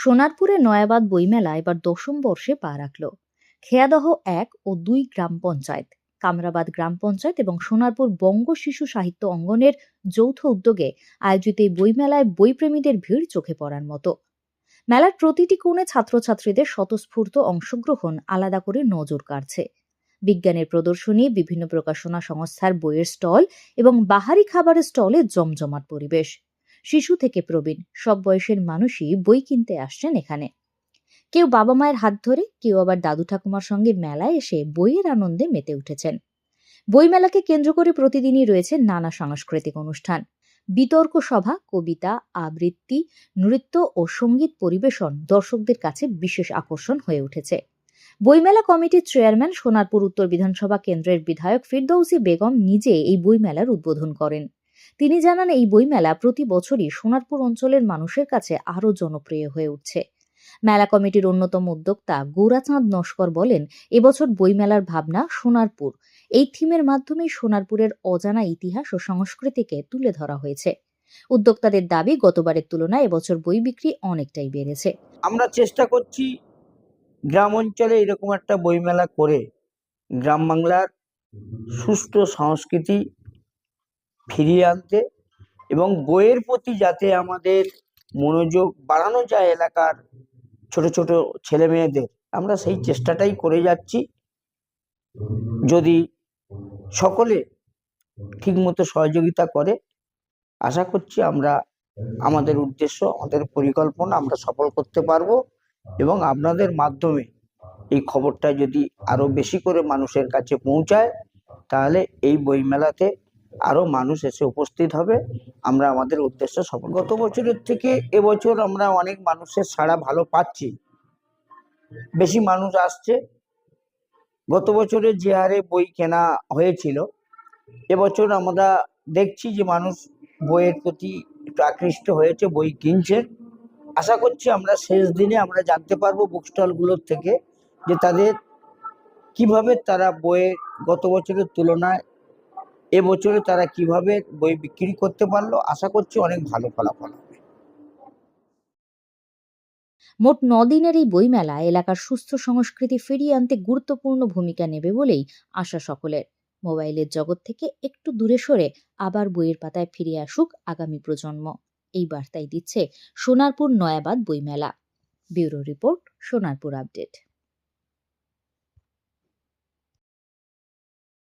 সোনারপুরে নয়াবাদ বইমেলা এবার দশম বর্ষে পা রাখল। খেয়াদহ এক ও দুই গ্রাম পঞ্চায়েত, কামরাবাদ গ্রাম পঞ্চায়েত এবং সোনারপুর বঙ্গ শিশু সাহিত্য অঙ্গনের যৌথ উদ্যোগে আয়োজিত এই বইমেলায় বইপ্রেমীদের ভিড় চোখে পড়ার মতো। মেলার প্রতিটি কোণে ছাত্রছাত্রীদের স্বতঃস্ফূর্ত অংশগ্রহণ আলাদা করে নজর কাড়ছে। বিজ্ঞানের প্রদর্শনী, বিভিন্ন প্রকাশনা সংস্থার বইয়ের স্টল এবং বাহারি খাবারের স্টলে জমজমাট পরিবেশ। শিশু থেকে প্রবীণ। সব বয়সের মানুষই বই কিনতে আসছেন এখানে। কেউ বাবা মায়ের হাত ধরে, কেউ আবার দাদু ঠাকুমার সঙ্গে মেলায় এসে বইয়ের আনন্দে মেতে উঠেছেন। বইমেলাকে কেন্দ্র করে প্রতিদিনই রয়েছে নানা সাংস্কৃতিক অনুষ্ঠান। বিতর্ক সভা, কবিতা, আবৃত্তি, নৃত্য ও সংগীত পরিবেশন দর্শকদের কাছে বিশেষ আকর্ষণ হয়ে উঠেছে। বইমেলা কমিটির চেয়ারম্যান সোনারপুর উত্তর বিধানসভা কেন্দ্রের বিধায়ক ফিরদৌসি বেগম নিজে এই বইমেলার উদ্বোধন করেন। তিনি জানান, এই বইমেলা প্রতি বছরই সোনারপুর অঞ্চলের মানুষের কাছে আরও জনপ্রিয় হয়ে উঠছে। মেলা কমিটির অন্যতম উদ্যোক্তা গৌরাচাঁদ নস্কর বলেন, এবছর বইমেলার ভাবনা সোনারপুর। এই থিমের মাধ্যমে সোনারপুরের অজানা ইতিহাস ও সংস্কৃতিকে তুলে ধরা হয়েছে। উদ্যোক্তাদের দাবি, গতবারের তুলনায় এবছর বই বিক্রি অনেকটাই বেড়েছে। আমরা চেষ্টা করছি গ্রাম অঞ্চলে এরকম একটা বইমেলা করে গ্রাম বাংলার সুষ্ঠু সংস্কৃতি ফিরিয়ে আনতে এবং বইয়ের প্রতি যাতে আমাদের মনোযোগ বাড়ানো যায় এলাকার ছোট ছোট ছেলে মেয়েদের, আমরা সেই চেষ্টাটাই করে যাচ্ছি। যদি সকলে ঠিকমতো সহযোগিতা করে, আশা করছি আমরা, আমাদের উদ্দেশ্য, আমাদের পরিকল্পনা আমরা সফল করতে পারব এবং আপনাদের মাধ্যমে এই খবরটা যদি আরও বেশি করে মানুষের কাছে পৌঁছায়, তাহলে এই বইমেলাতে আরও মানুষ এসে উপস্থিত হবে। আমরা আমাদের উদ্দেশ্য সফল গত বছরের থেকে এবছর আমরা অনেক মানুষের সাড়া ভালো পাচ্ছি। বেশি মানুষ আসছে। গত বছরে যে হারে বই কেনা হয়েছিল এবছর আমরা দেখছি যে মানুষ বইয়ের প্রতি একটু আকৃষ্ট হয়েছে বই কিনছে। আশা করছি আমরা শেষ দিনে আমরা জানতে পারব বুক স্টলগুলোর থেকে যে তাদের কীভাবে তারা বইয়ের গত বছরের তুলনায় এবছরে তারা কীভাবে বই বিক্রি করতে পারল, আশা করছি অনেক ভালো ফলাফল হবে। মোট দিনের এই বইমেলা এলাকার সুস্থ সংস্কৃতি ফিরিয়ে আনতে গুরুত্বপূর্ণ ভূমিকা নেবে বলেই আশা সকলের। মোবাইলের জগৎ থেকে একটু দূরে সরে আবার বইয়ের পাতায় ফিরে আসুক আগামী প্রজন্ম। এই বার্তাই দিচ্ছে সোনারপুর নয়াবাদ বইমেলা। Bureau report, Sonarpur update.